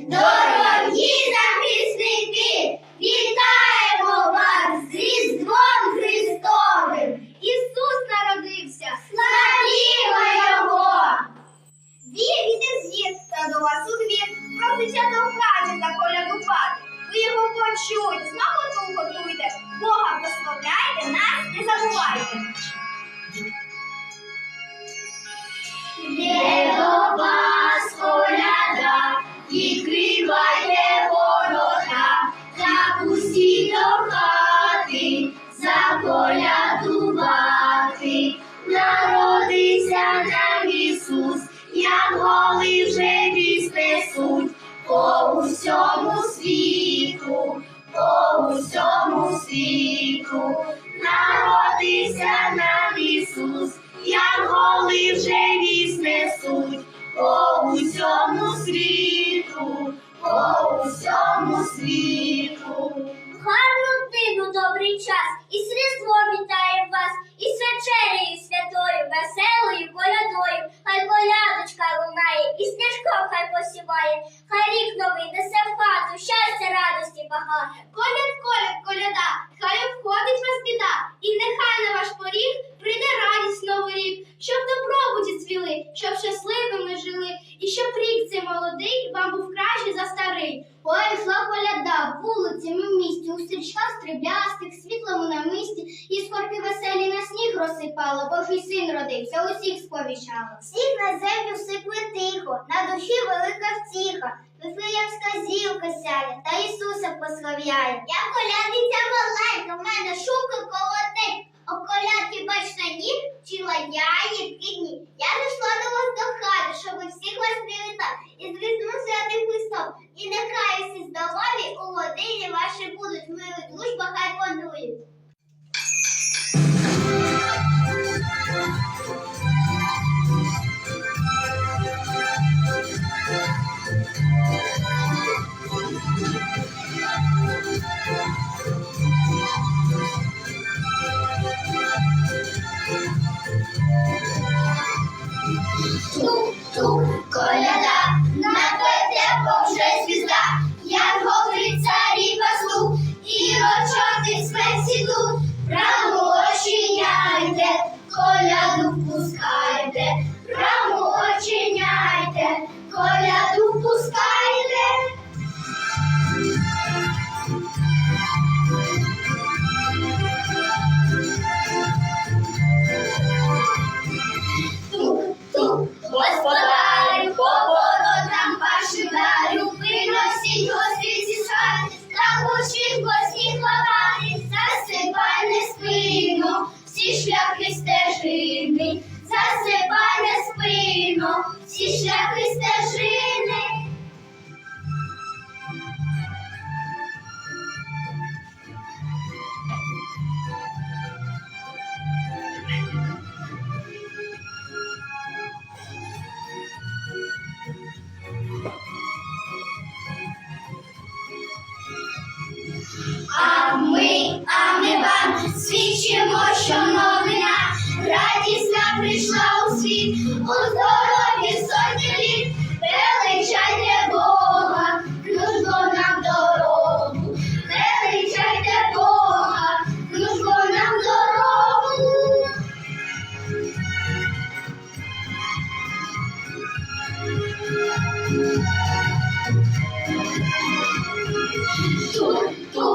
Дорогі захисники, вітаємо вас з Різдвом Христовим! Ісус народився! Славімо Його! Вір іде з'їзд та до вас у двір, проситься до хаті заколядувати. Ви його почуйте, смакоту готуйте, Бога прославляйте, нас не забувайте. Є заколядувати. Народився нам Ісус, як голи вже вість несуть по усьому світу, по усьому світу. Народився нам Ісус, як голи вже вість хай рік новий несе в хату, щастя, радості багато. На сніг розсипала, Божий син родився, усіх сповіщала. Всіх на землю всипли тихо, на душі велика втіха. Вифлеємська зілка сяє, та Ісуса прославляє. Я колядиця маленька, в мене шука колотить. О колядки бачна ні, вчила я її дні. Я зайшла до шляхи стежини, засипає спину, всі шляхи 做做。